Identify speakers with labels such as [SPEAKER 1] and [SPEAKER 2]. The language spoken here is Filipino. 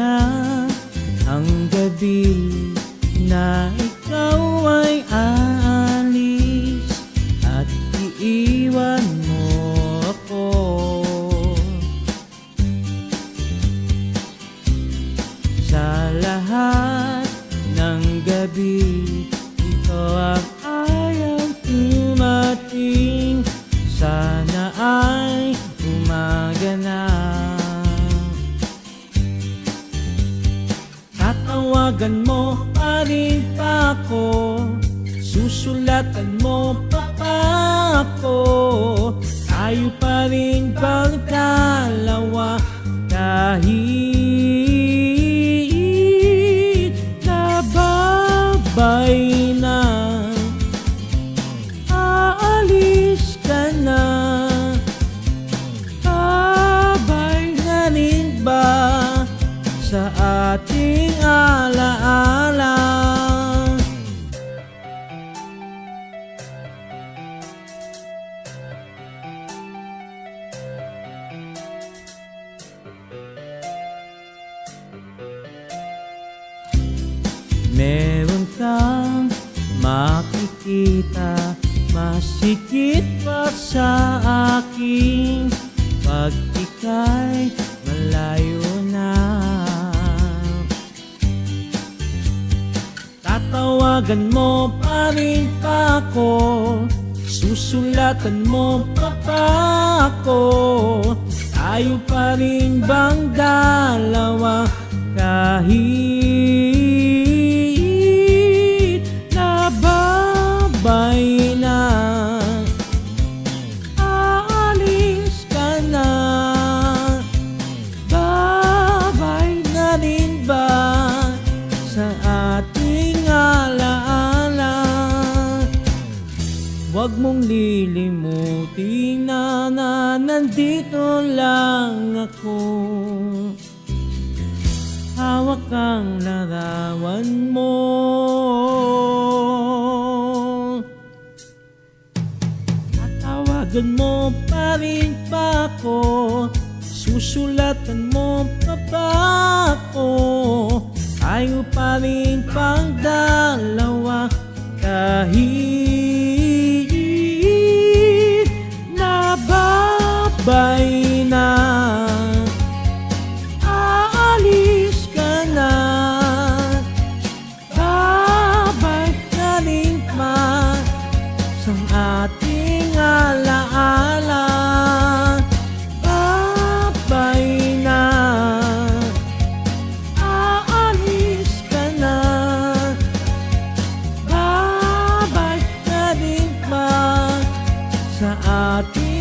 [SPEAKER 1] na ang gabi na ikaw ay aalis at iiwan mo ako. Sa lahat ng gabi Tatawagan mo pa rin pa ako. Susulatan mo pa pa ako. Tayo pa rin bang dalawa? Kahit makikita Masikit pa sa akin. Pag ika'y malayo na Tatawagan mo pa rin pa ako. Susulatan mo pa pa ako. Tayo pa rin bang dalawa Kahit sa ating alaala? Huwag mong lilimutin na, na nandito lang ako. Hawak ang larawan mo. Tatawagan mo pa rin pa ako. Susulatan mo pa ba ako tayo pa pang dalawa kahit nababay na. Aalis ka na. Babay ka rin pa sa ating alaan sa atin.